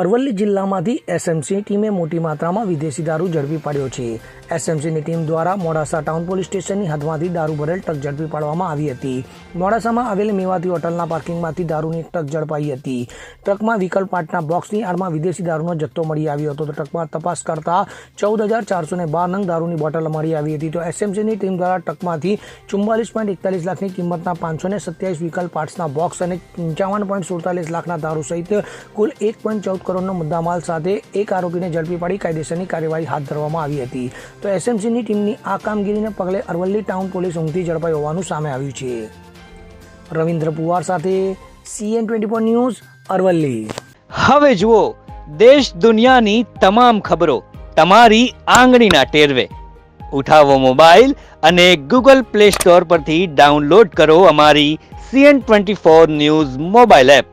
અરવલ્લી જિલ્લામાંથી એસએમસી ટીમે મોટી માત્રામાં વિદેશી દારૂ ઝડપી પાડ્યો છે. એસએમસીની ટીમ દ્વારા મોડાસા ટાઉન પોલીસ સ્ટેશનની હદમાંથી દારૂ ભરેલ ટ્રક ઝડપી પાડવામાં આવી હતી. મોડાસામાં આવેલ મેવાતી હોટલના પાર્કિંગમાંથી દારૂની ટ્રક ઝડપાઈ હતી. ટ્રકમાં વ્હીકલ પાર્ટના બોક્સની આડમાં વિદેશી દારૂનો જથ્થો મળી આવ્યો હતો. તો ટ્રકમાં તપાસ કરતા ચૌદ હજાર ચારસો ને બાર નંગ દારૂની બોટલ મળી આવી હતી. તો એસએમસીની ટીમ દ્વારા ટ્રકમાંથી ચુમ્બાલીસ પોઈન્ટ એકતાલીસ લાખની કિંમતના પાંચસો ને સત્યાવીસ વ્હીકલ પાર્ટ્સના બોક્સ અને પંચાવન પોઈન્ટ સુડતાલીસ લાખના દારૂ સહિત કુલ એક પોઈન્ટ ચૌદ કરોડનો મુદ્દામાલ સાથે એક આરોપીને ઝડપી પાડી કાયદેસરની કાર્યવાહી હાથ ધરવામાં આવી હતી. તો એસએમસીની ટીમની આ કામગીરીને પગલે અરવલ્લી ટાઉન પોલીસ ઊંઘથી ઝડપાઈ હોવાનું સામે આવ્યું છે. રવિન્દ્ર પુવાર સાથે CN twenty four news, Aravalli. હવે જુઓ, દેશ દુનિયાની તમામ ખબરો તમારી આંગળીના ટેરવે. ઉઠાવો મોબાઈલ અને ગૂગલ પ્લે સ્ટોર પરથી ડાઉનલોડ કરો અમારી CN twenty four news mobile app.